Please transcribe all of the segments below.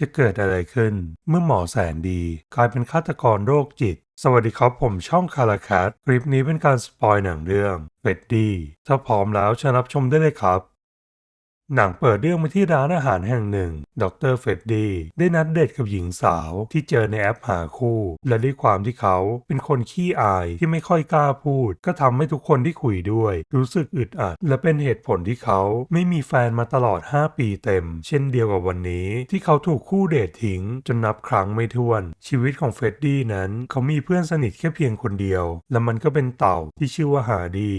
จะเกิดอะไรขึ้น เมื่อหมอแสนดีกลายเป็นฆาตกรโรคจิต สวัสดีครับผมช่องคาราคัสคลิปนี้เป็นการสปอยหนังเรื่องเฟดดี้ถ้าพร้อมแล้วเชิญรับชมได้เลยครับ หนังเปิดเรื่องมาที่ร้านอาหารแห่งหนึ่ง ดรเฟดดี้ได้นัดเดทกับหญิงสาวที่เจอในแอปหาคู่ และด้วยความที่เขาเป็นคนขี้อายที่ไม่ค่อยกล้าพูด ก็ทำให้ทุกคนที่คุยด้วย รู้สึกอึดอัด และเป็นเหตุผลที่เขาไม่มีแฟนมาตลอด 5 ปีเต็ม เช่นเดียวกับวันนี้ ที่เขาถูกคู่เดททิ้ง จนนับครั้งไม่ถ้วน ชีวิตของเฟดดี้นั้นเขามีเพื่อนสนิทแค่เพียงคนเดียว และมันก็เป็นเต่าที่ชื่อว่าหาดี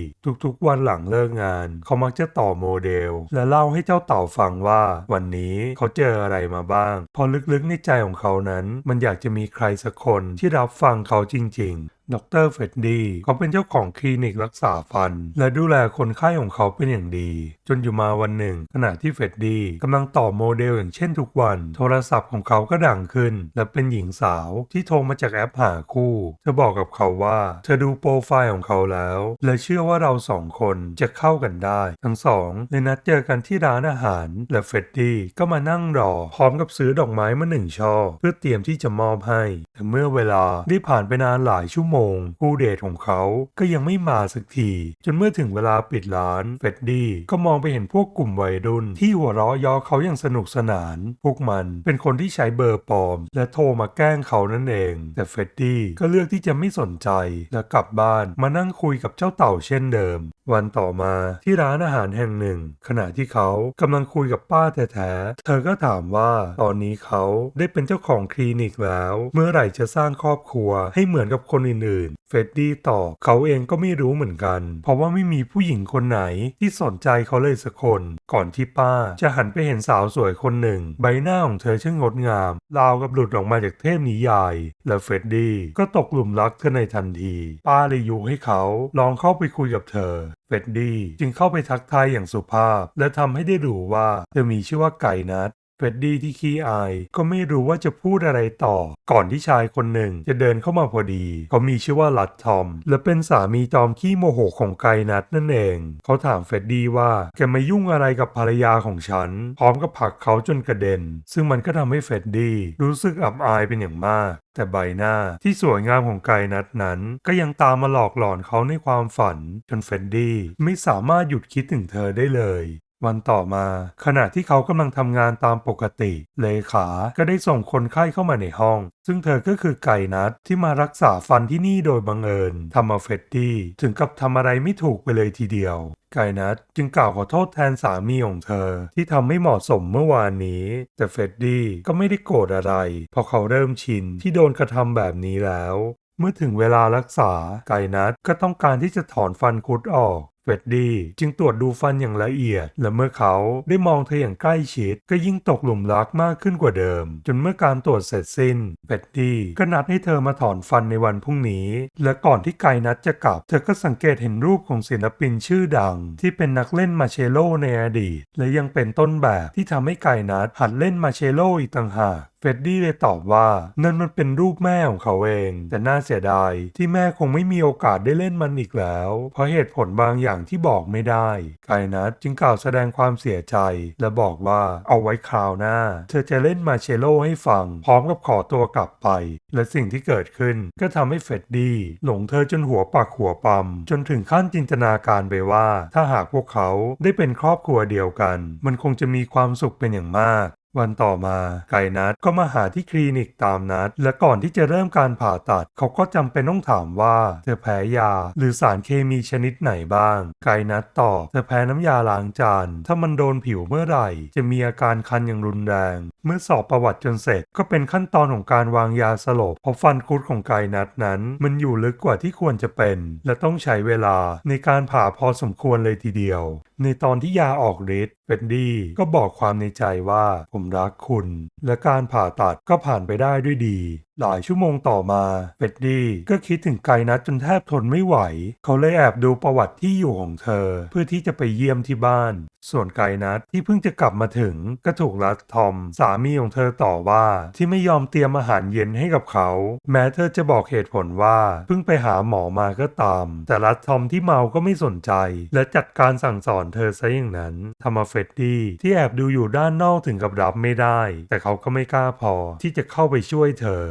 ทุกๆวันหลังเลิกงาน เขามักจะต่อโมเดล และเล่าให้ให้เจ้าเต่าฟังว่า วันนี้เขาเจออะไรมาบ้าง พอลึกๆในใจของเขานั้น มันอยากจะมีใครสักคนที่รับฟังเขาจริง ๆดรเฟดดี้เขาเป็นเจ้าของคลินิกรักษาฟัน และดูแลคนไข้ของเขาเป็นอย่างดี จนอยู่มาวันหนึ่ง ขณะที่เฟดดี้กำลังต่อโมเดลอย่างเช่นทุกวัน โทรศัพท์ของเขาก็ดังขึ้น และเป็นหญิงสาวที่โทรมาจากแอปหาคู่ เธอบอกกับเขาว่า เธอดูโปรไฟล์ของเขาแล้ว และเชื่อว่าเราสองคนจะเข้ากันได้ ทั้งสองเลยนัดเจอกันที่ร้านอาหาร และเฟดดี้ก็มานั่งรอ พร้อมกับซื้อดอกไม้มาหนึ่งช่อเพื่อเตรียมที่จะมอบให้แต่เมื่อเวลาได้ผ่านไปนานหลายชั่วโมงคู่เดทของเขาก็ยังไม่มาสักที จนเมื่อถึงเวลาปิดร้านเฟดดี้ก็มองไปเห็นพวกกลุ่มวัยรุ่นที่หัวเราะยอเขาอย่างสนุกสนาน พวกมันเป็นคนที่ใช้เบอร์ปลอม และโทรมาแกล้งเขานั่นเอง แต่เฟดดี้ก็เลือกที่จะไม่สนใจ และกลับบ้านมานั่งคุยกับเจ้าเต่าเช่นเดิม วันต่อมาที่ร้านอาหารแห่งหนึ่ง ขณะที่เขากำลังคุยกับป้าแท้ๆเธอก็ถามว่าตอนนี้เขาได้เป็นเจ้าของคลินิกแล้ว เมื่อไหร่จะสร้างครอบครัวให้เหมือนกับคนอื่นๆ เฟดดี้ตอบเขาเองก็ไม่รู้เหมือนกัน เพราะว่าไม่มีผู้หญิงคนไหนที่สนใจเขาเลยสักคน ก่อนที่ป้าจะหันไปเห็นสาวสวยคนหนึ่ง ใบหน้าของเธอช่างงดงามราวกับหลุดออกมาจากเทพนิยาย และเฟดดี้ก็ตกหลุมรักเธอในทันที ป้าเลยยุให้เขาลองเข้าไปคุยกับเธอเฟดดี้จึงเข้าไปทักทายอย่างสุภาพ และทำให้ได้รู้ว่าเธอมีชื่อว่าไก่นัด เฟดดี้ที่ขี้อาย ก็ไม่รู้ว่าจะพูดอะไรต่อ ก่อนที่ชายคนหนึ่งจะเดินเข้ามาพอดี เขามีชื่อว่าลัดทอม และเป็นสามีจอมขี้โมโหของไกนัทนั่นเอง เขาถามเฟดดี้ว่าแกมายุ่งอะไรกับภรรยาของฉัน พร้อมกับผลักเขาจนกระเด็น ซึ่งมันก็ทำให้เฟดดี้รู้สึกอับอายเป็นอย่างมากแต่ใบหน้าที่สวยงามของไกนัทนั้น ก็ยังตามมาหลอกหลอนเขาในความฝัน จนเฟดดี้ไม่สามารถหยุดคิดถึงเธอได้เลย วันต่อมา ขณะที่เขากำลังทำงานตามปกติ เลขา ก็ได้ส่งคนไข้เข้ามาในห้อง ซึ่งเธอก็คือไก่นัดที่มารักษาฟันที่นี่โดยบังเอิญทำเอาเฟดดี้ถึงกับทำอะไรไม่ถูกไปเลยทีเดียว ไก่นัดจึงกล่าวขอโทษแทนสามีของเธอ ที่ทำไม่เหมาะสมเมื่อวานนี้ แต่เฟดดี้ก็ไม่ได้โกรธอะไร เพราะเขาเริ่มชินที่โดนกระทำแบบนี้แล้ว เมื่อถึงเวลารักษา ไก่นัดก็ต้องการที่จะถอนฟันคุดออก เฟดดี้จึงตรวจดูฟันอย่างละเอียด และเมื่อเขาได้มองเธออย่างใกล้ชิด ก็ยิ่งตกหลุมรักมากขึ้นกว่าเดิม จนเมื่อการตรวจเสร็จสิ้นเฟดดี้ก็นัดให้เธอมาถอนฟันในวันพรุ่งนี้ และก่อนที่ไกนัดจะกลับ เธอก็สังเกตเห็นรูปของศิลปินชื่อดัง ที่เป็นนักเล่นมาเชโลในอดีต และยังเป็นต้นแบบที่ทำให้ไกนัดหัดเล่นมาเชโลอีกต่างหาก เฟดดี้เลยตอบว่านั่นมันเป็นรูปแม่ของเขาเอง แต่น่าเสียดายที่แม่คงไม่มีโอกาสได้เล่นมันอีกแล้ว เพราะเหตุผลบางอย่างที่บอกไม่ได้ไกนัทจึงกล่าวแสดงความเสียใจ และบอกว่าเอาไว้คราวหน้า เธอจะเล่นมาเชโลให้ฟัง พร้อมกับขอตัวกลับไป และสิ่งที่เกิดขึ้นก็ทำให้เฟดดี้หลงเธอจนหัวปักหัวปั๊มจนถึงขั้นจินตนาการไปว่า ถ้าหากพวกเขาได้เป็นครอบครัวเดียวกัน มันคงจะมีความสุขเป็นอย่างมาก วันต่อมาไก่นัดก็มาหาที่คลินิกตามนัด และก่อนที่จะเริ่มการผ่าตัด เขาก็จำเป็นต้องถามว่า เธอแพ้ยา หรือสารเคมีชนิดไหนบ้าง ไก่นัดตอบเธอแพ้น้ำยาล้างจาน ถ้ามันโดนผิวเมื่อไหร่ จะมีอาการคันอย่างรุนแรง เมื่อสอบประวัติจนเสร็จ ก็เป็นขั้นตอนของการวางยาสลบเพราะฟันคุดของไก่นัดนั้น มันอยู่ลึกกว่าที่ควรจะเป็น และต้องใช้เวลาในการผ่าพอสมควรเลยทีเดียว ในตอนที่ยาออกฤทธิ์เฟดดี้ก็บอกความในใจว่าผมรักคุณ และการผ่าตัดก็ผ่านไปได้ด้วยดี หลายชั่วโมงต่อมาเฟดดี้ก็คิดถึงไกนัทจนแทบทนไม่ไหว เขาเลยแอบดูประวัติที่อยู่ของเธอ เพื่อที่จะไปเยี่ยมที่บ้าน ส่วนไกนัทที่เพิ่งจะกลับมาถึงก็ถูกรัดทอม สามีของเธอต่อว่าที่ไม่ยอมเตรียมอาหารเย็นให้กับเขา แม้เธอจะบอกเหตุผลว่าเพิ่งไปหาหมอมาก็ตาม แต่รัดทอมที่เมาก็ไม่สนใจ และจัดการสั่งสอนเธอซะอย่างนั้นทำมาเฟดดี้ที่แอบดูอยู่ด้านนอกถึงกับรับไม่ได้ แต่เขาก็ไม่กล้าพอที่จะเข้าไปช่วยเธอ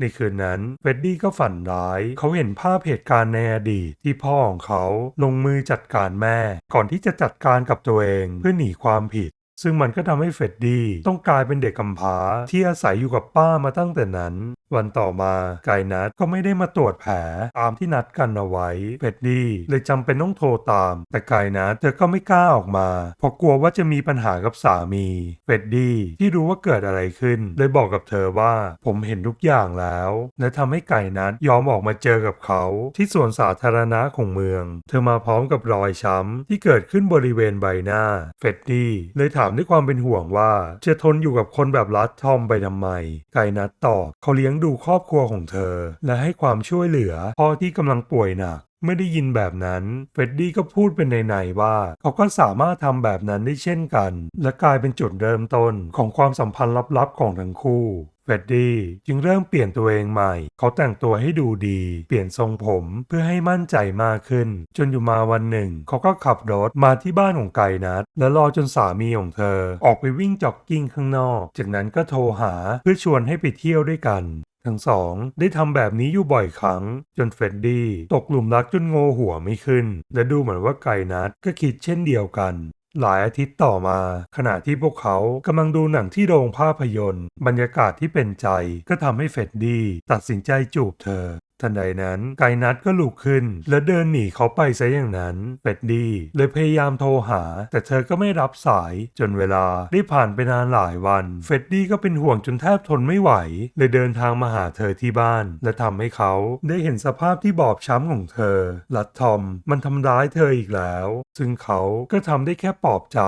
ในคืนนั้นเฟดดี้ก็ฝันร้าย เขาเห็นภาพเหตุการณ์ในอดีตที่พ่อของเขาลงมือจัดการแม่ ก่อนที่จะจัดการกับตัวเองเพื่อหนีความผิด ซึ่งมันก็ทำให้เฟดดี้ต้องกลายเป็นเด็กกำพร้าที่อาศัยอยู่กับป้ามาตั้งแต่นั้นวันต่อมาไก่นัทก็ไม่ได้มาตรวจแผลตามที่นัดกันเอาไว้เฟดดี้เลยจำเป็นต้องโทรตาม แต่ไก่นัทเธอก็ไม่กล้าออกมา เพราะกลัวว่าจะมีปัญหากับสามีเฟดดี้ที่รู้ว่าเกิดอะไรขึ้นเลยบอกกับเธอว่าผมเห็นทุกอย่างแล้ว และทำให้ไก่นัทยอมออกมาเจอกับเขาที่สวนสาธารณะของเมือง เธอมาพร้อมกับรอยช้ำที่เกิดขึ้นบริเวณใบหน้าเฟดดี้เลยถามด้วยความเป็นห่วงว่าจะทนอยู่กับคนแบบรัดทอมไปทำไม ไก่นัทตอบเขาเลี้ยงดูครอบครัวของเธอ และให้ความช่วยเหลือพ่อที่กำลังป่วยหนักไม่ได้ยินแบบนั้น เฟดดี้ก็พูดเป็นในๆว่า เขาก็สามารถทำแบบนั้นได้เช่นกัน และกลายเป็นจุดเริ่มต้นของความสัมพันธ์ลับๆของทั้งคู่ เฟรดดี้จึงเริ่มเปลี่ยนตัวเองใหม่ เขาแต่งตัวให้ดูดี เปลี่ยนทรงผมเพื่อให้มั่นใจมากขึ้น จนอยู่มาวันหนึ่ง เขาก็ขับรถมาที่บ้านของไก่นัด และรอจนสามีของเธอ ออกไปวิ่งจ็อกกิ้งข้างนอก จากนั้นก็โทรหาเพื่อชวนให้ไปเที่ยวด้วยกันทั้งสองได้ทำแบบนี้อยู่บ่อยครั้ง จนเฟรดดี้ตกหลุมรักจนโงหัวไม่ขึ้น และดูเหมือนว่าไก่นัดก็คิดเช่นเดียวกัน หลายอาทิตย์ต่อมา ขณะที่พวกเขากำลังดูหนังที่โรงภาพยนตร์ บรรยากาศที่เป็นใจก็ทำให้เฟดดี้ตัดสินใจจูบเธอ ทันใดนั้นไก่นัทก็ลุกขึ้น และเดินหนีเขาไปซะอย่างนั้นเฟดดี้เลยพยายามโทรหา แต่เธอก็ไม่รับสายจนเวลาได้ผ่านไปนานหลายวันเฟดดี้ก็เป็นห่วงจนแทบทนไม่ไหว เลยเดินทางมาหาเธอที่บ้าน และทำให้เขาได้เห็นสภาพที่บอบช้ำของเธอ ลัดทอมมันทำร้ายเธออีกแล้ว ซึ่งเขาก็ทำได้แค่ปลอบใจ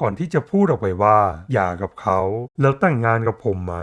ก่อนที่จะพูดออกไปว่า อย่ากับเขา แล้วแต่งงานกับผมไหม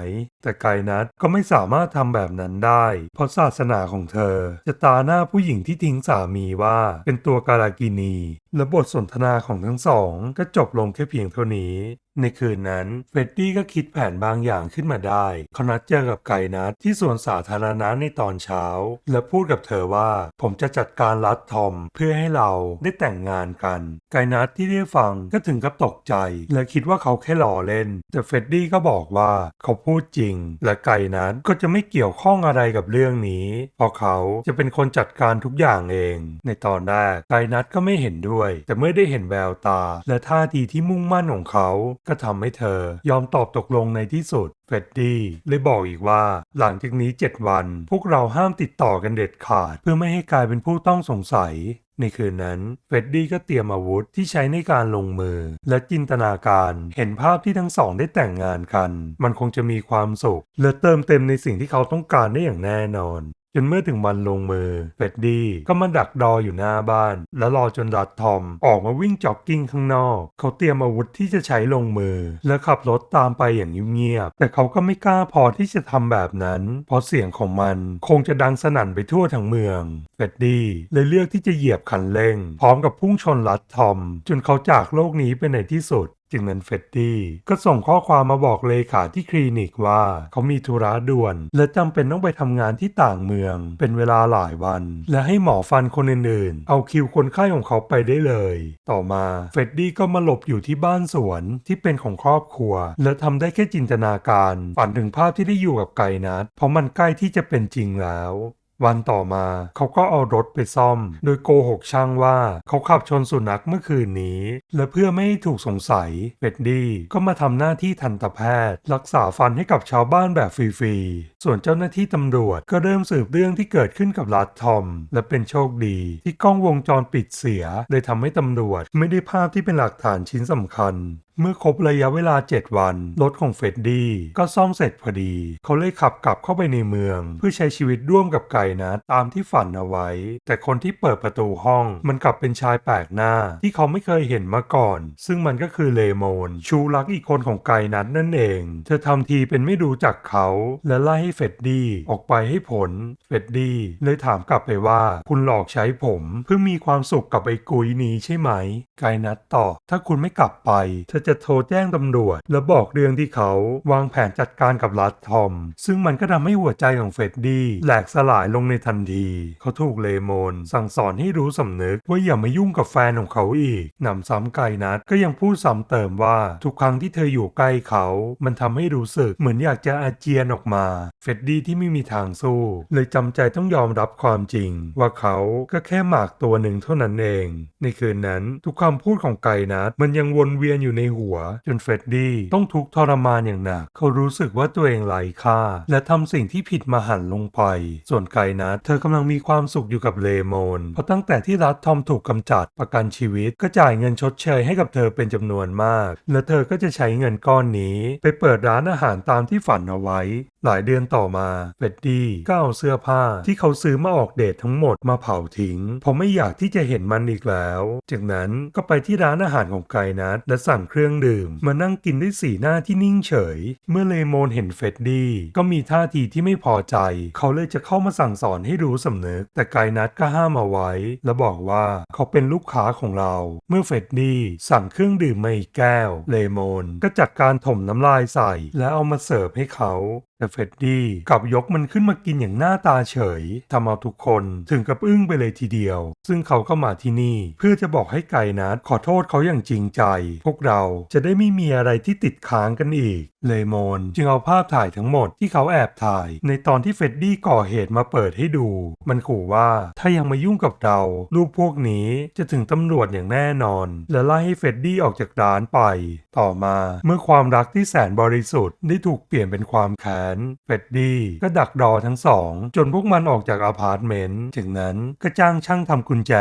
แต่ไกนัทก็ไม่สามารถทำแบบนั้นได้ เพราะศาสนาของเธอ จะตาหน้าผู้หญิงที่ทิ้งสามีว่าเป็นตัวการากินี และบทสนทนาของทั้งสองก็จบลงแค่เพียงเท่านี้ ในคืนนั้นเฟดดี้ก็คิดแผนบางอย่างขึ้นมาได้ เขานัดเจอกับไก่นัดที่สวนสาธารณะในตอนเช้า และพูดกับเธอว่าผมจะจัดการรัดทอมเพื่อให้เราได้แต่งงานกัน ไก่นัดที่ได้ฟังก็ถึงกับตกใจ และคิดว่าเขาแค่หล่อเล่น แต่เฟดดี้ก็บอกว่าเขาพูดจริง และไก่นัดก็จะไม่เกี่ยวข้องอะไรกับเรื่องนี้เพราะเขาจะเป็นคนจัดการทุกอย่างเอง ในตอนแรกไก่นัดก็ไม่เห็นด้วย แต่เมื่อได้เห็นแววตา และท่าทีที่มุ่งมั่นของเขาก็ทำให้เธอยอมตอบตกลงในที่สุดเฟดดี้เลยบอกอีกว่าหลังจากนี้ 7 วัน พวกเราห้ามติดต่อกันเด็ดขาด เพื่อไม่ให้กลายเป็นผู้ต้องสงสัยในคืนนั้นเฟดดี้ก็เตรียมอาวุธที่ใช้ในการลงมือ และจินตนาการเห็นภาพที่ทั้งสองได้แต่งงานกัน มันคงจะมีความสุขและเติมเต็มในสิ่งที่เขาต้องการได้อย่างแน่นอน จนเมื่อถึงวันลงมือเฟดดี้ก็มาดักรออยู่หน้าบ้าน และรอจนรัดทอมออกมาวิ่งจ็อกกิ้งข้างนอก เขาเตรียมอาวุธที่จะใช้ลงมือ และขับรถตามไปอย่างเงียบๆแต่เขาก็ไม่กล้าพอที่จะทำแบบนั้น เพราะเสียงของมันคงจะดังสนั่นไปทั่วทั้งเมืองเฟดดี้เลยเลือกที่จะเหยียบคันเร่ง พร้อมกับพุ่งชนรัดทอม จนเขาจากโลกนี้ไปในที่สุด จึงนั้นเฟดดี้ก็ส่งข้อความมาบอกเลขาที่คลินิกว่า เขามีธุระด่วน และจำเป็นต้องไปทำงานที่ต่างเมือง เป็นเวลาหลายวัน และให้หมอฟันคนอื่นๆ เอาคิวคนไข้ของเขาไปได้เลย ต่อมาเฟดดี้ก็มาหลบอยู่ที่บ้านสวนที่เป็นของครอบครัว และทำได้แค่จินตนาการ ฝันถึงภาพที่ได้อยู่กับไก่นัดเพราะมันใกล้ที่จะเป็นจริงแล้ว วันต่อมาเขาก็เอารถไปซ่อม โดยโกหกช่างว่าเขาขับชนสุนัขเมื่อคืนนี้ และเพื่อไม่ให้ถูกสงสัยเป็ดดี้ก็มาทำหน้าที่ทันตแพทย์ รักษาฟันให้กับชาวบ้านแบบฟรีๆ ส่วนเจ้าหน้าที่ตำรวจก็เริ่มสืบเรื่องที่เกิดขึ้นกับรัดทอม และเป็นโชคดี ที่กล้องวงจรปิดเสียเลยทำให้ตำรวจไม่ได้ภาพที่เป็นหลักฐานชิ้นสำคัญเมื่อครบระยะเวลา 7 วัน รถของเฟดดี้ก็ซ่อมเสร็จพอดี เขาเลยขับกลับเข้าไปในเมือง เพื่อใช้ชีวิตร่วมกับไก่นัดตามที่ฝันเอาไว้ แต่คนที่เปิดประตูห้องมันกลับเป็นชายแปลกหน้า ที่เขาไม่เคยเห็นมาก่อน ซึ่งมันก็คือเลโมน ชูรักอีกคนของไก่นัดนั่นเอง เธอทำทีเป็นไม่รู้จักเขา และไล่ให้เฟดดี้ออกไปให้ผล เฟดดี้เลยถามกลับไปว่า คุณหลอกใช้ผม เพื่อมีความสุขกับไอ้กุยนี้ใช่ไหม ไกนัทตอบถ้าคุณไม่กลับไปเธอจะโทรแจ้งตำรวจ แล้วบอกเรื่องที่เขาวางแผนจัดการกับรัดทอม ซึ่งมันก็ทำให้หัวใจของเฟดดี้แหลกสลายลงในทันที เขาถูกเลโมนสั่งสอนให้รู้สำนึกว่าอย่ามายุ่งกับแฟนของเขาอีกนำซ้ำไกนัทก็ยังพูดซ้ำเติมว่าทุกครั้งที่เธออยู่ใกล้เขา มันทำให้รู้สึกเหมือนอยากจะอาเจียนออกมาเฟดดี้ที่ไม่มีทางสู้ เลยจำใจต้องยอมรับความจริง ว่าเขาก็แค่หมากตัวหนึ่งเท่านั้นเอง ในคืนนั้นทุกคำพูดของไกนัทมันยังวนเวียนอยู่ในหัว จนเฟดดี้ต้องทุกข์ทรมานอย่างหนัก เขารู้สึกว่าตัวเองไร้ค่า และทำสิ่งที่ผิดมาหันลงไป ส่วนไกนัทเธอกำลังมีความสุขอยู่กับเลโมนเพราะตั้งแต่ที่รัฐทอมถูกกำจัดประกันชีวิตก็จ่ายเงินชดเชยให้กับเธอเป็นจำนวนมาก และเธอก็จะใช้เงินก้อนนี้ ไปเปิดร้านอาหารตามที่ฝันเอาไว้ หลายเดือนต่อมาเฟดดี้ก็เอาเสื้อผ้าที่เขาซื้อมาออกเดททั้งหมดมาเผาทิ้งเพราะไม่อยากที่จะเห็นมันอีกแล้ว จากนั้นก็ไปที่ร้านอาหารของไกนัทและสั่งเครื่องดื่ม มานั่งกินด้วยสีหน้าที่นิ่งเฉย เมื่อเลโมนเห็นเฟดดี้ก็มีท่าทีที่ไม่พอใจ เขาเลยจะเข้ามาสั่งสอนให้รู้สำนึก แต่ไกนัทก็ห้ามเอาไว้ และบอกว่าเขาเป็นลูกค้าของเรา เมื่อเฟดดี้สั่งเครื่องดื่มมาอีกแก้ว เลโมนก็จัดการถมน้ำลายใส่ และเอามาเสิร์ฟให้เขา แต่เฟดดี้กลับยกมันขึ้นมากินอย่างหน้าตาเฉยทำเอาทุกคนถึงกับอึ้งไปเลยทีเดียว ซึ่งเขาก็มาที่นี่ เพื่อจะบอกให้ไก่นัดขอโทษเขาอย่างจริงใจ พวกเราจะได้ไม่มีอะไรที่ติดค้างกันอีก เลโมนจึงเอาภาพถ่ายทั้งหมดที่เขาแอบถ่าย ในตอนที่เฟดดี้ก่อเหตุมาเปิดให้ดู มันขู่ว่าถ้ายังมายุ่งกับเรา รูปพวกนี้จะถึงตำรวจอย่างแน่นอน และไล่ให้เฟดดี้ออกจากร้านไป ต่อมาเมื่อความรักที่แสนบริสุทธิ์ได้ถูกเปลี่ยนเป็นความแค้นเฟดดี้ก็ดักรอทั้งสอง จนพวกมันออกจากอพาร์ตเมนต์จากนั้นก็จ้างช่างทำกุญแจ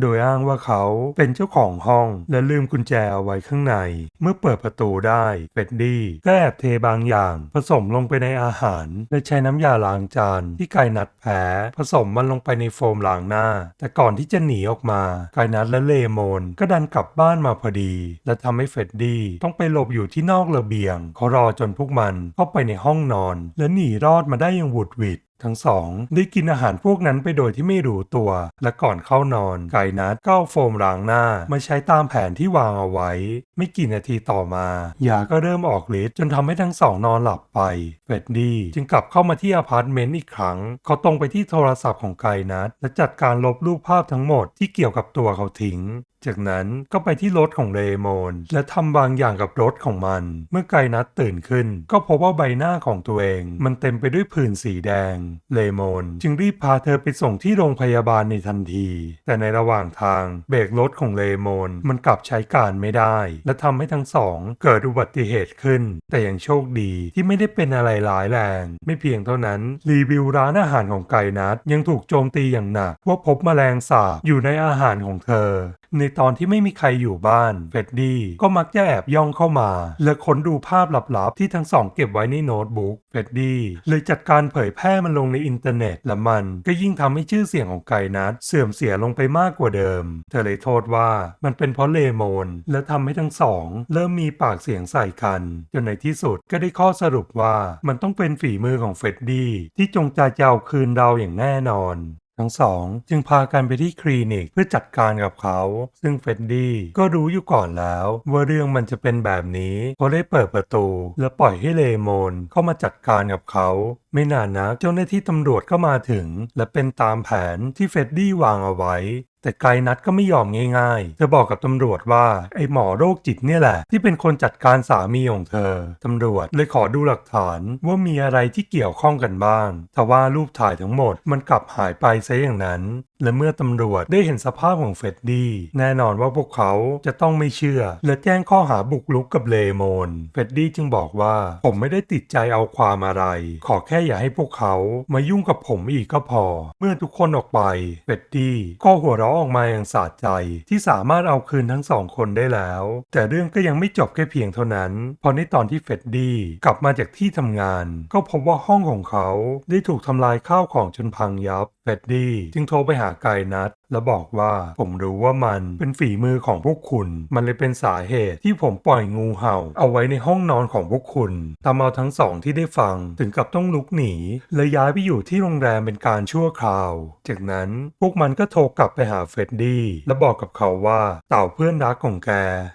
โดยอ้างว่าเขาเป็นเจ้าของห้อง และลืมกุญแจเอาไว้ข้างใน เมื่อเปิดประตูได้เฟดดี้ก็แอบเทบางอย่าง ผสมลงไปในอาหาร และใช้น้ำยาล้างจานที่ไก่นัดแพ้ผสมมันลงไปในโฟมล้างหน้า แต่ก่อนที่จะหนีออกมาไก่นัดและเลโมนก็ดันกลับบ้านมาพอดี และทำให้เฟดดี้ต้องไปหลบอยู่ที่นอกระเบียงเขารอจนพวกมันเข้าไปในห้องนอนและหนีรอดมาได้อย่างหวุดหวิดทั้งสองได้กินอาหารพวกนั้นไปโดยที่ไม่รู้ตัว และก่อนเข้านอน ไก่นัดก็เอาโฟมล้างหน้ามาใช้ตามแผนที่วางเอาไว้ ไม่กี่นาทีต่อมายาก็เริ่มออกฤทธิ์จนทำให้ทั้งสองนอนหลับไปเฟดดี้จึงกลับเข้ามาที่อพาร์ตเมนต์อีกครั้ง เขาตรงไปที่โทรศัพท์ของไก่นัดและจัดการลบรูปภาพทั้งหมดที่เกี่ยวกับตัวเขาทิ้ง จากนั้นก็ไปที่รถของเรโมน และทำบางอย่างกับรถของมัน เมื่อไกนัทตื่นขึ้น ก็พบว่าใบหน้าของตัวเอง มันเต็มไปด้วยผื่นสีแดง เลโมน จึงรีบพาเธอไปส่งที่โรงพยาบาลในทันที แต่ในระหว่างทางเบรกรถของเลโมน มันกลับใช้การไม่ได้ และทำให้ทั้งสองเกิดอุบัติเหตุขึ้น แต่ยังโชคดีที่ไม่ได้เป็นอะไรร้ายแรง ไม่เพียงเท่านั้นรีวิวร้านอาหารของไกนัทยังถูกโจมตีอย่างหนักว่าพบแมลงสาบอยู่ในอาหารของเธอ ในตอนที่ไม่มีใครอยู่บ้านเฟดดี้ก็มักจะแอบย่องเข้ามา และค้นดูภาพลับๆ ที่ทั้งสองเก็บไว้ในโน้ตบุ๊กเฟดดี้เลยจัดการเผยแพร่มันลงในอินเทอร์เน็ตและมันก็ยิ่งทำให้ชื่อเสียงของไกนัทเสื่อมเสียลงไปมากกว่าเดิม เธอเลยโทษว่ามันเป็นเพราะเลโมน และทำให้ทั้งสอง เริ่มมีปากเสียงใส่กันจนในที่สุดก็ได้ข้อสรุปว่ามันต้องเป็นฝีมือของเฟดดี้ที่จงใจจะเอาคืนเราอย่างแน่นอน ทั้งสองจึงพากันไปที่คลินิกเพื่อจัดการกับเขา ซึ่งเฟดดี้ก็รู้อยู่ก่อนแล้ว ว่าเรื่องมันจะเป็นแบบนี้เขาได้เปิดประตู และปล่อยให้เลมอนเข้ามาจัดการกับเขา ไม่นานนักเจ้าหน้าที่ตำรวจก็มาถึง และเป็นตามแผนที่เฟดดี้วางเอาไว้ แต่ไกลนัดก็ไม่ยอมง่ายๆ เธอบอกกับตำรวจว่าไอหมอโรคจิตเนี่ยแหละ ที่เป็นคนจัดการสามีของเธอ ตำรวจเลยขอดูหลักฐานว่ามีอะไรที่เกี่ยวข้องกันบ้างทว่ารูปถ่ายทั้งหมดมันกลับหายไปซะอย่างนั้น และเมื่อตำรวจได้เห็นสภาพของเฟดดี้แน่นอนว่าพวกเขาจะต้องไม่เชื่อ และแจ้งข้อหาบุกรุกกับเลโมน เฟดดี้จึงบอกว่าผมไม่ได้ติดใจเอาความอะไร ขอแค่อย่าให้พวกเขามายุ่งกับผมอีกก็พอ เมื่อทุกคนออกไปเฟดดี้ก็หัวเราะออกมาอย่างสะใจ ที่สามารถเอาคืนทั้งสองคนได้แล้ว แต่เรื่องก็ยังไม่จบแค่เพียงเท่านั้นเพราะในตอนที่เฟดดี้กลับมาจากที่ทำงาน ก็พบว่าห้องของเขาได้ถูกทำลายข้าวของจนพังยับ เฟดดี้จึงโทรไปหาไกนัทและบอกว่าผมรู้ว่ามันเป็นฝีมือของพวกคุณ มันเลยเป็นสาเหตุที่ผมปล่อยงูเห่า เอาไว้ในห้องนอนของพวกคุณทำเอาทั้งสองที่ได้ฟังถึงกับต้องลุกหนีและย้ายไปอยู่ที่โรงแรมเป็นการชั่วคราว จากนั้นพวกมันก็โทรกลับไปหาเฟดดี้และบอกกับเขาว่าเต่าเพื่อนรักของแก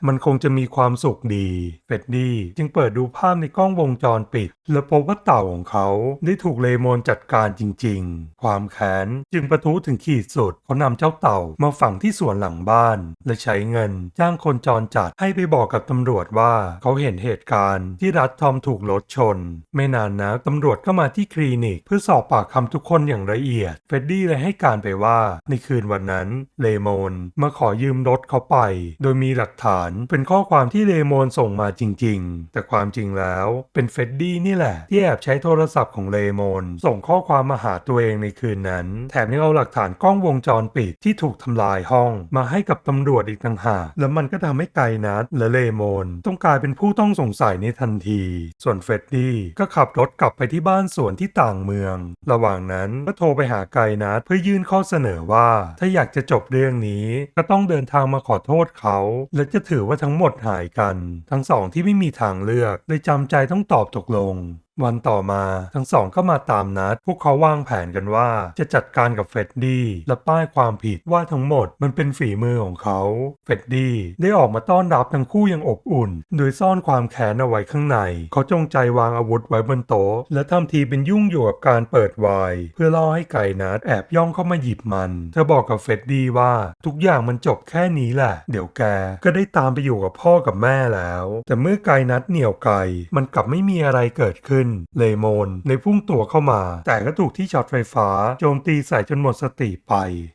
มันคงจะมีความสุขดีเฟดดี้จึงเปิดดูภาพในกล้องวงจรปิด และพบว่าเต่าของเขาได้ถูกเลโมนจัดการจริง ๆ ความแค้นจึงประทุถึงขีดสุดเขานำเจ้าเต่ามาฝังที่สวนหลังบ้าน และใช้เงิน จ้างคนจรจัดให้ไปบอกกับตำรวจว่าเขาเห็นเหตุการณ์ที่รัฐทอมถูกรถชน ไม่นานนักตำรวจก็มาที่คลินิก เพื่อสอบปากคำทุกคนอย่างละเอียดเฟดดี้เลยให้การไปว่า ในคืนวันนั้นเลโมนมาขอยืมรถเขาไป โดยมีหลักฐานเป็นข้อความที่เลโมนส่งมาจริง ๆ แต่ความจริงแล้วเป็นเฟดดี้นี่แหละ ที่แอบใช้โทรศัพท์ของเลโมนส่งข้อความมาหาตัวเองในคืนนั้นแถมยังเอาหลักฐานกล้องวงจรปิดที่ถูกทำลายห้อง มาให้กับตำรวจอีกต่างหาก แล้วมันก็ทำให้ไกนัทและเลโมนต้องกลายเป็นผู้ต้องสงสัยในทันที ส่วนเฟรดดี้ก็ขับรถกลับไปที่บ้านสวนที่ต่างเมือง ระหว่างนั้นก็โทรไปหาไกนัทเพื่อยื่นข้อเสนอว่า ถ้าอยากจะจบเรื่องนี้ ก็ต้องเดินทางมาขอโทษเขา และจะถือว่าทั้งหมดหายกัน ทั้งสองที่ไม่มีทางเลือกเลยจำใจต้องตอบตกลงวันต่อมาทั้งสองก็มาตามนัด พวกเขาวางแผนกันว่าจะจัดการกับเฟดดี้และป้ายความผิดว่าทั้งหมดมันเป็นฝีมือของเขา เฟดดี้ได้ออกมาต้อนรับทั้งคู่อย่างอบอุ่น โดยซ่อนความแค้นเอาไว้ข้างใน เขาจงใจวางอาวุธไว้บนโต๊ะและทำทีเป็นยุ่งอยู่กับการเปิดไวน์เพื่อล่อให้ไก่นัดแอบย่องเข้ามาหยิบมัน เธอบอกกับเฟดดี้ว่าทุกอย่างมันจบแค่นี้แหละ เดี๋ยวแกก็ได้ตามไปอยู่กับพ่อกับแม่แล้ว แต่เมื่อไก่นัดเหนี่ยวไก่มันกลับไม่มีอะไรเกิดขึ้นเลโมนในพุ่งตัวเข้ามา แต่ก็ถูกที่ช็อตไฟฟ้า โจมตีใส่จนหมดสติไป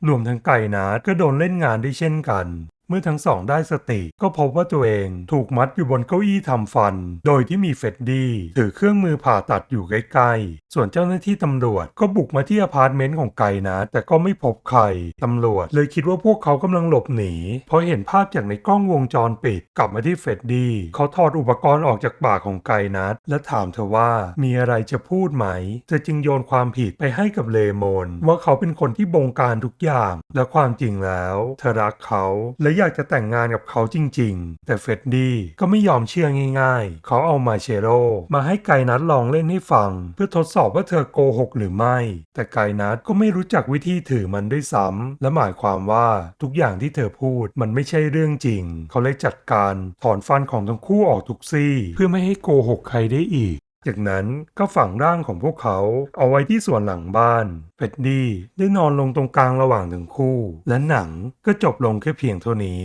รวมทั้งไก่นาดก็โดนเล่นงานได้เช่นกัน เมื่อทั้งสองได้สติก็พบว่าตัวเองถูกมัดอยู่บนเก้าอี้ทำฟัน โดยที่มีเฟดดี้ถือเครื่องมือผ่าตัดอยู่ใกล้ๆ ส่วนเจ้าหน้าที่ตำรวจก็บุกมาที่อพาร์ตเมนต์ของไก่นะ แต่ก็ไม่พบใคร ตำรวจเลยคิดว่าพวกเขากำลังหลบหนี เพราะเห็นภาพจากในกล้องวงจรปิด กลับมาที่เฟดดี้เขาถอดอุปกรณ์ออกจากปากของไก่นัดและถามเธอว่ามีอะไรจะพูดไหม เธอจึงโยนความผิดไปให้กับเลโมนว่าเขาเป็นคนที่บงการทุกอย่าง และความจริงแล้วเธอรักเขาและอยากจะแต่งงานกับเขาจริง ๆ แต่เฟรดดี้ก็ไม่ยอมเชื่อง่าย ๆ เขาเอามาเชโรมาให้ไกนัทลองเล่นให้ฟัง เพื่อทดสอบว่าเธอโกหกหรือไม่ แต่ไกนัทก็ไม่รู้จักวิธีถือมันด้วยซ้ำและหมายความว่าทุกอย่างที่เธอพูดมันไม่ใช่เรื่องจริง เขาเลยจัดการถอนฟันของทั้งคู่ออกทุกซี่ เพื่อไม่ให้โกหกใครได้อีก จากนั้นก็ฝังร่างของพวกเขาเอาไว้ที่ส่วนหลังบ้านเฟดดี้ได้นอนลงตรงกลางระหว่างทั้งคู่ และหนังก็จบลงแค่เพียงเท่านี้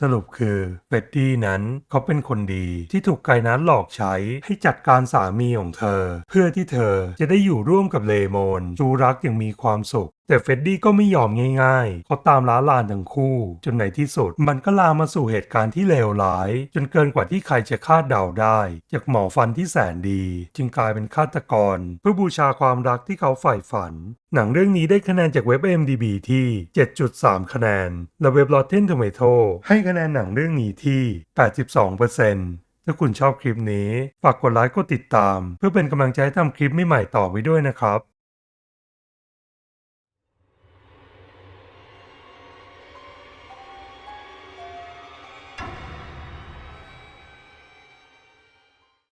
สรุปคือเฟดดี้นั้นเขาเป็นคนดีที่ถูกไกนัทหลอกใช้ให้จัดการสามีของเธอ เพื่อที่เธอจะได้อยู่ร่วมกับเลโมนจูรักอย่างมีความสุขแต่เฟดดี้ก็ไม่ยอมง่ายๆ เขาตามล้าลานทั้งคู่ จนในที่สุด มันก็ลามมาสู่เหตุการณ์ที่เลวร้าย จนเกินกว่าที่ใครจะคาดเดาได้ จากหมอฟันที่แสนดี จึงกลายเป็นฆาตกร เพื่อบูชาความรักที่เขาใฝ่ฝัน หนังเรื่องนี้ได้คะแนนจากเว็บ MDB ที่ 7.3 คะแนน และเว็บ Rotten Tomato ให้คะแนนหนังเรื่องนี้ที่ 82%ถ้าคุณชอบคลิปนี้ ฝากกดไลค์กดติดตาม เพื่อเป็นกำลังใจให้ทำคลิปใหม่ๆต่อไปด้วยนะครับ